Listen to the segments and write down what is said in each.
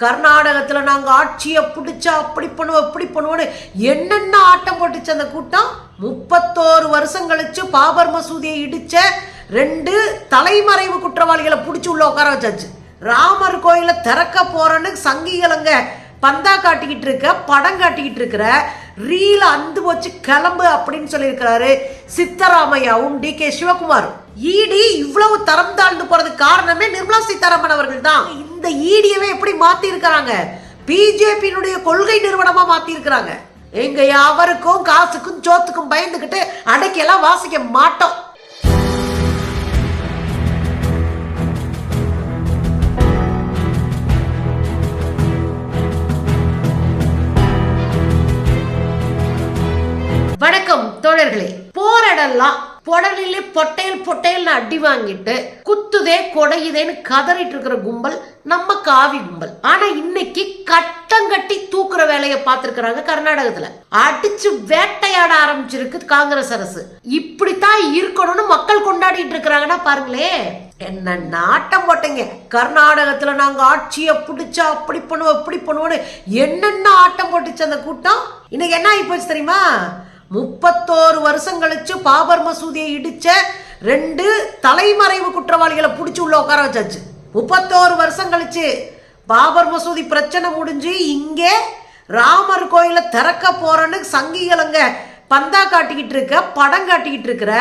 கர்நாடகத்தில் நாங்கள் ஆட்சியை பிடிச்சா அப்படி பண்ணுவோம் இப்படி பண்ணுவோன்னு என்னென்ன ஆட்டம் போட்டுச்சு அந்த கூட்டம்? முப்பத்தோரு வருஷம் கழிச்சு பாபர் மசூதியை இடிச்ச ரெண்டு தலைமறைவு குற்றவாளிகளை பிடிச்சி உள்ள உட்கார வச்சாச்சு. ராமர் கோயிலை திறக்க போறேன்னு சங்கிகளங்க பந்தா காட்டிக்கிட்டு இருக்க படம் காட்டிக்கிட்டு இருக்கிற ரீல அந்து போச்சு கிளம்பு அப்படின்னு சொல்லியிருக்கிறாரு சித்தராமையாவும் டி கே சிவகுமாரும் ஈடி இவ்வளவு தரம் தாழ்ந்து போறது காரணமே நிர்மலா சீதாராமன் அவர்கள் தான் இந்த ஈடியவே எப்படி மாத்தி இருக்கிறாங்க பிஜேபியினுடைய கொள்கை நிறுவனமா மாத்தி இருக்கிறாங்க எங்க யாவருக்கும் காசுக்கும் சோத்துக்கும் பயந்துகிட்டு அடைக்கெல்லாம் வாசிக்க மாட்டோம். வணக்கம் தோழர்களே. போராடலாம். பொடலிலே பொட்டையல் பொட்டையல்னு அடி வாங்கிட்டு குத்துதே கொடையுதேன்னு கதறிட்டு இருக்கிற கும்பல் நம்ம காவி கும்பல். ஆனா இன்னைக்கு கட்டம் கட்டி தூக்குற வேலையை பார்த்திருக்கிறாங்க கர்நாடகத்துல. அடிச்சு வேட்டையாட ஆரம்பிச்சிருக்கு காங்கிரஸ் அரசு. இப்படித்தான் இருக்கணும்னு மக்கள் கொண்டாடிட்டு இருக்கிறாங்கன்னா பாருங்களே என்ன நாட்டம் போட்டீங்க. கர்நாடகத்துல நாங்க ஆட்சியை பிடிச்சா அப்படி பண்ணுவோம் இப்படி பண்ணுவோம்னு என்னென்ன ஆட்டம் போட்டுச்சு அந்த கூட்டம்? இன்னைக்கு என்ன ஆகி போச்சு தெரியுமா? முப்பத்தோரு வருஷம் கழிச்சு பாபர் மசூதியை இடிச்ச ரெண்டு தலைமறைவு குற்றவாளிகளை பிடிச்சி உள்ள உட்கார வச்சாச்சு. முப்பத்தோரு வருஷம் கழிச்சு பாபர் மசூதி பிரச்சனை முடிஞ்சு இங்கே ராமர் கோயிலை திறக்க போறேன்னு சங்கிகளங்க பந்தா காட்டிக்கிட்டு இருக்க படம் காட்டிக்கிட்டு இருக்கிற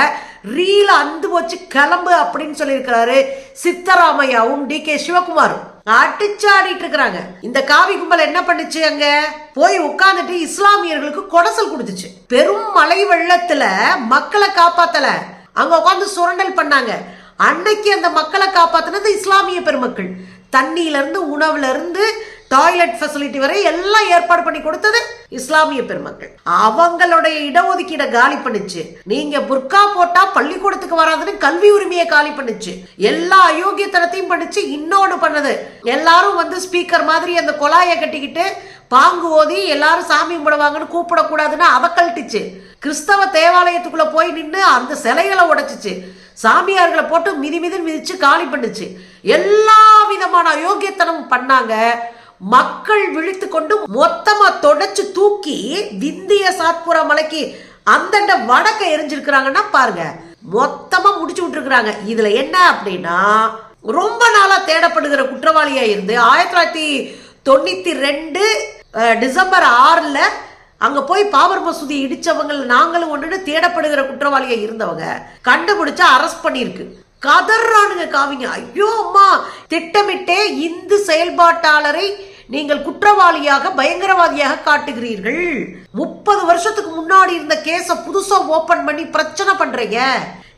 ரீல அந்து போச்சு கிளம்பு அப்படின்னு சொல்லியிருக்கிறாரு சித்தராமையாவும் டி கே சிவகுமாரும். அடிச்சாடிட்டு இருக்கிறாங்க இந்த காவி கும்பல் என்ன பண்ணுச்சு அங்க? போய் உட்கார்ந்துட்டு இஸ்லாமியர்களுக்கு கொடசல் கொடுத்துச்சு. பெரும் மலை வெள்ளத்துல மக்களை காப்பாத்தல. அங்க உட்காந்து சுரண்டல் பண்ணாங்க. அன்னைக்கு அந்த மக்களை காப்பாத்தினது இஸ்லாமிய பெருமக்கள். தண்ணியில இருந்து உணவுல இருந்து டாய்லெட் ஃபெசிலிட்டி வரை எல்லாம் ஏற்பாடு பண்ணி கொடுத்தது இஸ்லாமிய பெருமக்கள். அவங்களுடைய இடஒதுக்கீடை காலி பண்ணுச்சு. நீங்க புர்கா போட்டா பள்ளிக்கூடத்துக்கு வராதுன்னு கல்வி உரிமையை காலி பண்ணுச்சு. எல்லா அயோக்கியத்தனத்தையும் பண்ணுச்சு இன்னொன்னு பண்ணது. எல்லாரும் வந்து ஸ்பீக்கர் மாதிரி அந்த கொலாயை கட்டிக்கிட்டு பாங்கு ஓதி எல்லாரும் சாமி கும்பிடுவாங்கன்னு கூப்பிடக்கூடாதுன்னு அவ கழட்டுச்சு. கிறிஸ்தவ தேவாலயத்துக்குள்ள போய் நின்று அந்த சிலைகளை உடைச்சிச்சு. சாமியார்களை போட்டு மிதி மிதி மிதிச்சு காலி பண்ணுச்சு. எல்லா விதமான அயோக்கியத்தனமும் பண்ணாங்க. மக்கள் விழித்து கொண்டு மொத்தமா தொடச்சு தூக்கி விந்திய சாத்புரா மலைக்கு அந்தண்ட வடக்க எரிஞ்சிருக்கிறாங்கன்னா பாருங்க. மொத்தமா முடிச்சு விட்டுருக்குறாங்க. இதுல என்ன அப்படின்னா ரொம்ப நாளா தேடப்படுகிற குற்றவாளியா இருந்து ஆயிரத்தி தொள்ளாயிரத்தி தொண்ணூத்தி ரெண்டு டிசம்பர் ஆறுல அங்க போய் பாபர் மசூதி இடிச்சவங்க நாங்களும் ஒன்று தேடப்படுகிற குற்றவாளியா இருந்தவங்க கண்டுபிடிச்சு அரெஸ்ட் பண்ணியிருக்கு. கதறானுங்க காவிங்க. ஐயோ அம்மா திட்டமிட்டே இந்து செயல்பாட்டாளரை நீங்கள் குற்றவாளியாக பயங்கரவாதியாக காட்டுகிறீர்கள். முப்பது வருஷத்துக்கு முன்னாடி இருந்த கேஸ புதுசா ஓபன் பண்ணி பிரச்சனை பண்றீங்க.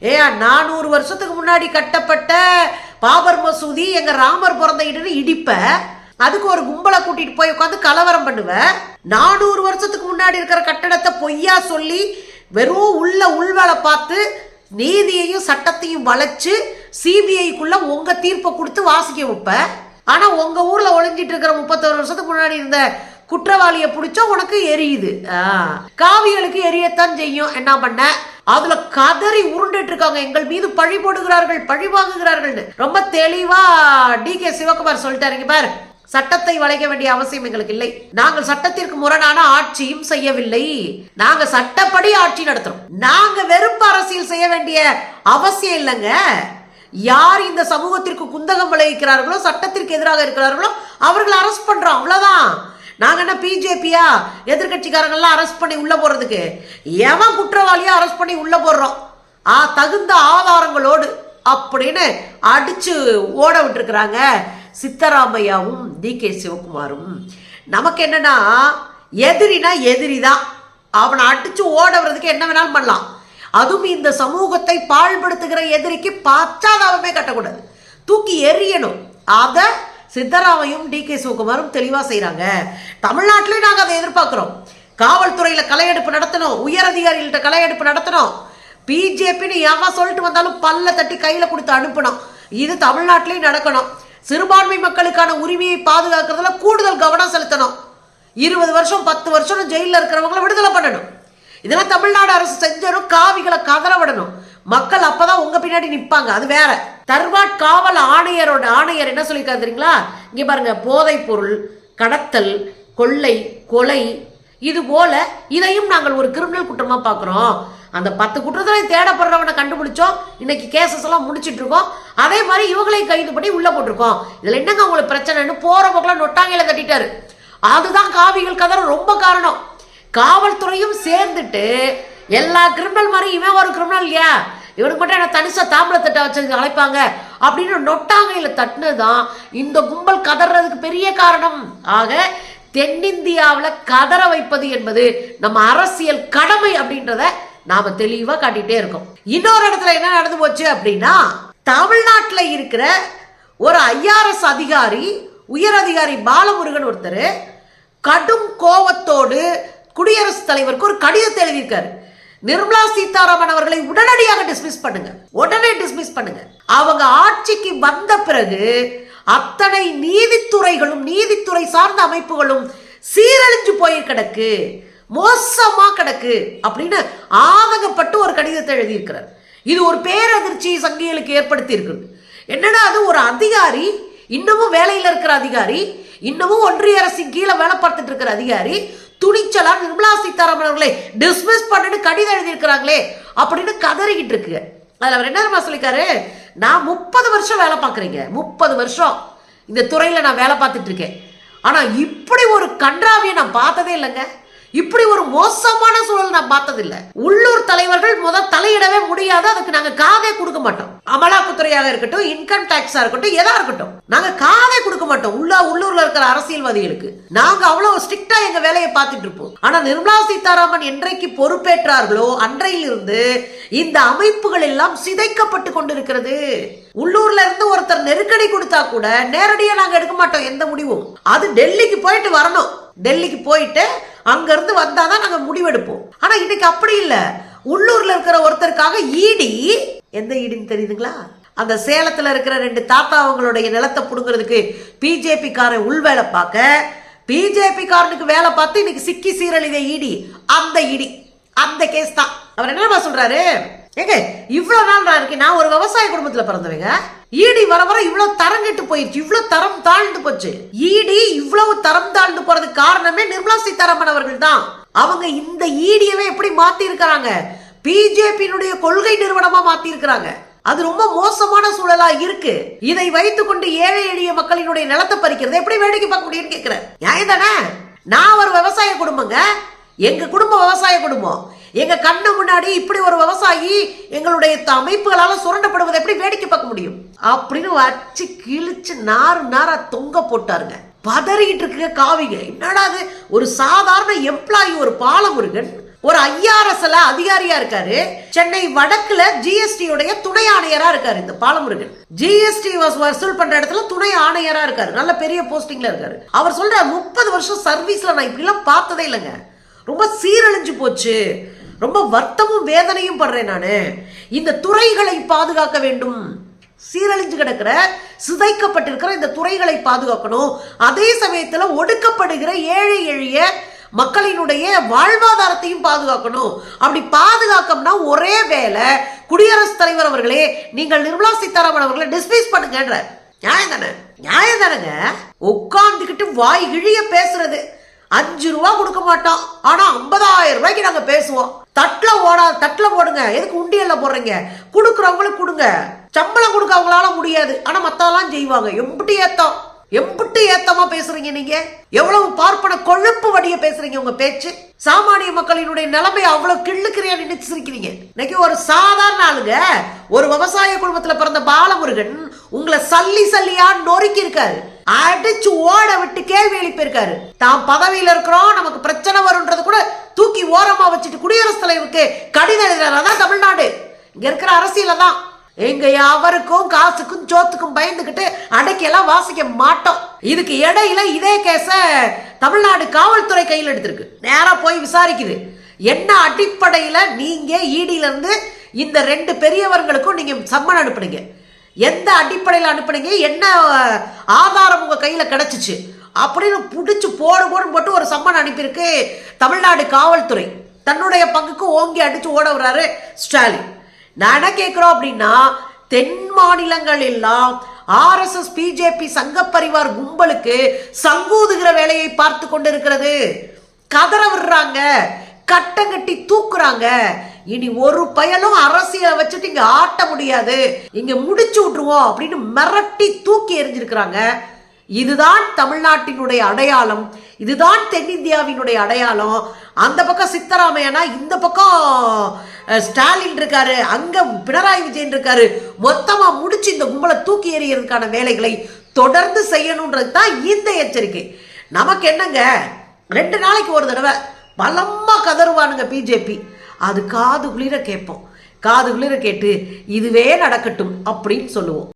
ஏ நானூறு வருஷத்துக்கு முன்னாடி கட்டப்பட்ட பாபர் மசூதி எங்க ராமர் பிறந்த இடன்னு இடிப்ப? அதுக்கு ஒரு கும்பலை கூட்டிட்டு போய் உட்காந்து கலவரம் பண்ணுவ? நானூறு வருஷத்துக்கு முன்னாடி இருக்கிற கட்டடத்தை பொய்யா சொல்லி வெறும் உள்ள உள்வேலை பார்த்து நீதியையும் சட்டத்தையும் வளைச்சு சிபிஐக்குள்ள உங்க தீர்ப்பை கொடுத்து வாசிக்க வைப்பேன் ஆனா உங்க ஊர்ல ஒளிஞ்சிட்டு இருக்கிற முப்பத்தோரு வருஷத்துக்கு முன்னாடி இருந்த குற்றவாளியை பிடிச்சா உனக்கு எரியுது. காவியலுக்கு எரியத்தான் செய்யும். என்ன பண்ண? அதுல கதறி உருண்டுட்டு இருக்காங்க. எங்கள் மீது பழி போடுகிறார்கள் பழி வாங்குகிறார்கள் ரொம்ப தெளிவா டி. கே. சிவகுமார் சொல்லிட்டாருங்க பாரு சட்டத்தை வளைக்க வேண்டிய அவசியம் எங்களுக்கு இல்லை. நாங்கள் சட்டத்திற்கு முரணான ஆட்சியும் செய்யவில்லை. நாங்க சட்டப்படி ஆட்சி நடத்துறோம். நாங்க வெறுப்பு அரசியல் செய்ய வேண்டிய அவசியம் இல்லைங்க. யார் இந்த சமூகத்திற்கு குந்தகம் விளைவிக்கிறார்களோ சட்டத்திற்கு எதிராக இருக்கிறார்களோ அவர்களை அரெஸ்ட் பண்றோம். அவ்வளவுதான். நாங்க என்ன பிஜேபியா? எதிர்கட்சிக்காரங்கெல்லாம் அரெஸ்ட் பண்ணி உள்ள போறதுக்கு. எவன் குற்றவாளியா அரெஸ்ட் பண்ணி உள்ள போடுறோம். ஆ தகுந்த ஆதாரங்களோடு அப்படின்னு அடிச்சு ஓட விட்டுருக்குறாங்க சித்தராமையாவும் டி கே சிவகுமாரும். நமக்கு என்னன்னா எதிரினா எதிரி தான் அவனை அடிச்சு ஓடவரதுக்கு என்ன வேணாலும் பண்ணலாம். அதுவும் இந்த சமூகத்தை பாழ்படுத்துகிற எதிரிக்கு பச்சாதாபமே கட்டக்கூடாது. தூக்கி எறியணும். அதை சித்தராமையும் டி கே சிவகுமாரும் தெளிவாக செய்கிறாங்க தமிழ்நாட்டிலே நாங்கள் அதை எதிர்பார்க்குறோம். காவல்துறையில் கலையெடுப்பு நடத்தணும். உயர் அதிகாரிகள்கிட்ட கலையெடுப்பு நடத்தணும். பிஜேபின்னு எவன் சொல்லிட்டு வந்தாலும் பல்ல தட்டி கையில் கொடுத்து அனுப்பணும். இது தமிழ்நாட்டிலேயும் நடக்கணும். சிறுபான்மை மக்களுக்கான உரிமையை பாதுகாக்கிறதுல கூடுதல் கவனம் செலுத்தணும். இருபது வருஷம் பத்து வருஷம் ஜெயிலில் இருக்கிறவங்கள விடுதலை பண்ணணும். இதெல்லாம் தமிழ்நாடு அரசு செஞ்சிடும் காவிகளை கதற விடணும் மக்கள் அப்பதான் உங்க பின்னாடி நிப்பாங்க. அது வேற. தர்வாட் காவல் ஆணையரோட ஆணையர் என்ன சொல்லியிருக்காரு தெரியுங்களா? இங்க பாருங்க போதைப் பொருள் கடத்தல் கொள்ளை கொலை இது போல இதையும் நாங்கள் ஒரு கிரிமினல் குற்றமா பார்க்குறோம். அந்த பத்து குற்றத்தில் தேடப்படுறவனை கண்டுபிடிச்சோம். இன்னைக்கு கேசஸ் எல்லாம் முடிச்சிட்டு இருக்கோம் அதே மாதிரி இவங்களையும் கைது பண்ணி உள்ள போட்டிருக்கோம். இதுல என்னங்க உங்களுக்கு பிரச்சனைன்னு போற போக்கெல்லாம் நொட்டாங்கையில தட்டிட்டாரு அதுதான் காவிகள் கதற ரொம்ப காரணம். காவல்துறையும் சேர்ந்துட்டு எல்லா கிரிமினல் மாதிரி இவன் ஒரு கிரிமினல் இல்லையா? இவனுக்கு மட்டும் என்ன தனிசா தாம்பளத்தட்டை வச்சு அழைப்பாங்க? அப்படின்னு நொட்டாங்கையில் தட்டுனதுதான் இந்த கும்பல் கதறதுக்கு பெரிய காரணம். ஆக தென்னிந்தியாவில் கதற வைப்பது என்பது நம்ம அரசியல் கடமை அப்படின்றத நாம தெளிவா காட்டிகிட்டே இருக்கோம். இன்னொரு இடத்துல என்ன நடந்து போச்சு அப்படின்னா தமிழ்நாட்டில் இருக்கிற ஒரு ஐஆர்எஸ் அதிகாரி உயர் அதிகாரி பாலமுருகன் ஒருத்தர் கடும் கோபத்தோடு குடியரசுத் தலைவருக்கு ஒரு கடிதத்தை எழுதியிருக்காரு. நிர்மலா சீதாராமன் அவர்களை உடனடியாக டிஸ்மிஸ் பண்ணுங்க. உடனே டிஸ்மிஸ் பண்ணுங்க. அவங்க ஆட்சிக்கு வந்த பிறகு அத்தனை நீதித்துறைகளும் நீதித்துறை சார்ந்த அமைப்புகளும் சீரழிஞ்சு போய் கிடக்கு மோசமா கிடக்கு அப்படின்னு ஆதகப்பட்டு ஒரு கடிதத்தை எழுதியிருக்கிறார். இது ஒரு பேரதிர்ச்சி சங்கிகளுக்கு ஏற்படுத்தி இருக்கு என்னடா அது? ஒரு அதிகாரி இன்னமும் வேலையில் இருக்கிற அதிகாரி இன்னமும் ஒன்றிய அரசின் கீழே வேலை பார்த்துட்டு இருக்கிற அதிகாரி துணிச்சலா நிர்மலா சீதாராமன் அவர்களை டிஸ்மிஸ் பண்ணிட்டு கடிதம் எழுதியிருக்கிறாங்களே அப்படின்னு கதறிக்கிட்டு இருக்கு. அதில் அவர் என்ன சொல்லியிருக்காரு? சொல்லிக்காரு நான் முப்பது வருஷம் வேலை பார்க்குறீங்க. முப்பது வருஷம். இந்த துறையில் நான் வேலை பார்த்துட்டு இருக்கேன். ஆனால் இப்படி ஒரு கன்றாவியை நான் பார்த்ததே இல்லைங்க. இப்படி ஒரு மோசமான சூழல் நான் பார்த்ததில்ல. உள்ளூர் தலைவர்கள் முத தலையிடவே முடியாது அதுக்கு நாங்க காதே கொடுக்க மாட்டோம். அமலாக்கத்துறையாக இருக்கட்டும் இன்கம் டாக்ஸா இருக்கட்டும் எதா இருக்கட்டும் நாங்க காதே கொடுக்க மாட்டோம். உள்ள உள்ளூர்ல இருக்கிற அரசியல்வாதிகளுக்கு. நாங்க அவ்வளவு ஸ்ட்ரிக்டா எங்க வேலையை பார்த்துட்டு இருப்போம். ஆனா நிர்மலா சீதாராமன் என்றைக்கு பொறுப்பேற்றார்களோ அன்றையிலிருந்து இந்த அமைப்புகள் எல்லாம் சிதைக்கப்பட்டு கொண்டிருக்கிறது. உள்ளூர்ல இருந்து ஒருத்தர் நெருக்கடி கொடுத்தா கூட நேரடியா நாங்க எடுக்க மாட்டோம் எந்த முடிவும். அது டெல்லிக்கு போயிட்டு வரணும். டெல்லிக்கு போயிட்டு அங்கேருந்து வந்தால் தான் நாங்கள் முடிவெடுப்போம். ஆனால் இன்னைக்கு அப்படி இல்லை. உள்ளூரில் இருக்கிற ஒருத்தருக்காக ஈடி எந்த ஈடின்னு தெரியுதுங்களா? அந்த சேலத்தில் இருக்கிற ரெண்டு தாத்தா அவங்களுடைய நிலத்தை பிடுங்கிறதுக்கு பிஜேபிக்காரன் உள்வேலை பார்க்க பிஜேபி காரனுக்கு வேலை பார்த்து இன்னைக்கு சிக்கி சீரழித ஈடி அந்த ஈடி அந்த கேஸ் தான். அவர் என்னமா சொல்கிறாரு ஏங்க இவ்வளவு நாள் நான் இருக்கேன். நான் ஒரு விவசாய குடும்பத்துல பிறந்தவங்க. ஈடி வர வர இவ்வளவு தரம் கெட்டு போயிருச்சு. இவ்வளவு தரம் தாழ்ந்து போச்சு. ஈடி இவ்வளவு தரம் தாழ்ந்து போறதுக்கு காரணமே நிர்மலா சீதாராமன் அவர்கள் தான். அவங்க இந்த ஈடியவே எப்படி மாத்தி இருக்கிறாங்க பிஜேபியினுடைய கொள்கை நிறுவனமா மாத்தி இருக்கிறாங்க அது ரொம்ப மோசமான சூழலா இருக்கு. இதை வைத்துக்கொண்டு ஏழை எளிய மக்களினுடைய நிலத்தை பறிக்கிறது எப்படி வேடிக்கை பார்க்க முடியும்னு கேட்கிறேன் நியாயம் தானே? நான் ஒரு விவசாய குடும்பங்க. எங்க குடும்பம் விவசாய குடும்பம். எங்க கண்ணு முன்னாடி இப்படி ஒரு விவசாயி எங்களுடைய அமைப்புகளால சுரண்டப்படுவதை எப்படி வேடிக்கை பார்க்க முடியும்? அப்படின்னு வச்சு கிழிச்சு நாறு நாரா தொங்க போட்டாருங்க. பதறிக்கிட்டு இருக்க காவிங்க. என்னடா அது ஒரு சாதாரண எம்ப்ளாயி ஒரு பாலமுருகன் ஒரு ஐஆர்எஸ்ல அதிகாரியா இருக்காரு. சென்னை வடக்குல ஜிஎஸ்டி உடைய துணை ஆணையரா இருக்காரு இந்த பாலமுருகன். ஜிஎஸ்டி வசூல் பண்ற இடத்துல துணை ஆணையரா இருக்காரு. நல்ல பெரிய போஸ்டிங்ல இருக்காரு. அவர் சொல்ற முப்பது வருஷம் சர்வீஸ்ல நான் இப்படிலாம் பார்த்ததே இல்லைங்க. ரொம்ப சீரழிஞ்சு போச்சு. ரொம்ப வருத்தமும் வேதனையும் படுறேன் நான். இந்த துறைகளை பாதுகாக்க வேண்டும். சீரழிஞ்சு கிடக்கிற சிதைக்கப்பட்டிருக்கிற இந்த துறைகளை பாதுகாக்கணும். அதே சமயத்தில் ஒடுக்கப்படுகிற ஏழை எளிய மக்களினுடைய வாழ்வாதாரத்தையும் பாதுகாக்கணும். அப்படி பாதுகாக்கம்னா ஒரே வேலை. குடியரசுத் தலைவர் அவர்களே நீங்கள் நிர்மலா சீதாராமன் அவர்களை டிஸ்மிஸ் பண்ணுங்கன்ற. நியாயம் தானே? நியாயம் தானேங்க? உட்கார்ந்துக்கிட்டு வாய் இழிய பேசுறது. அஞ்சு ரூபா கொடுக்க மாட்டோம் ஆனா ஐம்பதாயிரம் ரூபாய்க்கு நாங்க பேசுவோம். தட்டில் ஓடா தட்டில் போடுங்க. எதுக்கு உண்டியல்ல போடுறீங்க? கொடுக்குறவங்களுக்கு கொடுங்க. சம்பளம் கொடுக்க அவங்களால முடியாது. ஆனா மத்ததெல்லாம் செய்வாங்க. எம்பிட்டு ஏத்தம் எம்பிட்டு ஏத்தமா பேசுறீங்க நீங்க? எவ்வளவு பார்ப்பன கொழுப்பு வடிய பேசுறீங்க உங்க பேச்சு? சாமானிய மக்களினுடைய நிலைமை அவ்வளவு கிள்ளுக்கிறியா நினைச்சு சிரிக்கிறீங்க இன்னைக்கு ஒரு சாதாரண ஆளுங்க ஒரு விவசாய குடும்பத்துல பிறந்த பாலமுருகன் உங்களை சல்லி சல்லியா நொறுக்கி இருக்காரு அடிச்சு ஓட விட்டு கேள்வி எழுப்பியிருக்காரு. தான் பதவியில் இருக்கிறோம் நமக்கு பிரச்சனை வரும்ன்றது கூட தூக்கி ஓரமா வச்சுட்டு குடியரசுத் தலைவருக்கு கடிதம் எழுதுறாரு. அதான் தமிழ்நாடு. இங்க இருக்கிற அரசியல தான். எங்க யாவருக்கும் காசுக்கும் ஜோத்துக்கும் பயந்துகிட்டு அடைக்கெல்லாம் வாசிக்க மாட்டோம். இதுக்கு இடையில இதே கேஸ தமிழ்நாடு காவல்துறை கையில் எடுத்திருக்கு. நேரா போய் விசாரிக்குது. என்ன அடிப்படையில நீங்க ஈடியில இருந்து இந்த ரெண்டு பெரியவர்களுக்கும் நீங்க சம்மன் அனுப்புனீங்க? எந்த அடிப்படையில் அனுப்புனீங்க? என்ன ஆதாரம் உங்கள் கையில் கிடைச்சிச்சு? அப்படின்னு பிடிச்சி போடு போடுன்னு போட்டு ஒரு சம்மன் அனுப்பியிருக்கு தமிழ்நாடு காவல்துறை. தன்னுடைய பங்குக்கு ஓங்கி அடித்து ஓட வர்றாரு ஸ்டாலின். நான் என்ன கேட்குறோம் அப்படின்னா தென் மாநிலங்கள் எல்லாம் ஆர்எஸ்எஸ் பிஜேபி சங்க பரிவார் கும்பலுக்கு சங்கூதுகிற வேலையை பார்த்து கொண்டு இருக்கிறது கதற விடுறாங்க கட்டங்கட்டி தூக்குறாங்க. இனி ஒரு பயலும் அரசியலை வச்சுட்டு இங்க ஆட்ட முடியாது. இங்க முடிச்சு விட்டுருவோம் அப்படின்னு மிரட்டி தூக்கி எறிஞ்சிருக்கிறாங்க. இதுதான் தமிழ்நாட்டினுடைய அடையாளம். இதுதான் தென்னிந்தியாவினுடைய அடையாளம். அந்த பக்கம் சித்தராமையனா இந்த பக்கம் ஸ்டாலின் இருக்காரு. அங்க பினராயி விஜயன் இருக்காரு. மொத்தமா முடிச்சு இந்த கும்பலை தூக்கி எறியறதுக்கான வேலைகளை தொடர்ந்து செய்யணுன்றது தான் இந்த எச்சரிக்கை. நமக்கு என்னங்க? ரெண்டு நாளைக்கு ஒரு தடவை. பலமா கதறுவானுங்க பிஜேபி. அது காது குளிர கேட்போம். காது குளிர கேட்டு இதுவே நடக்கட்டும் அப்படின்னு சொல்லுவோம்.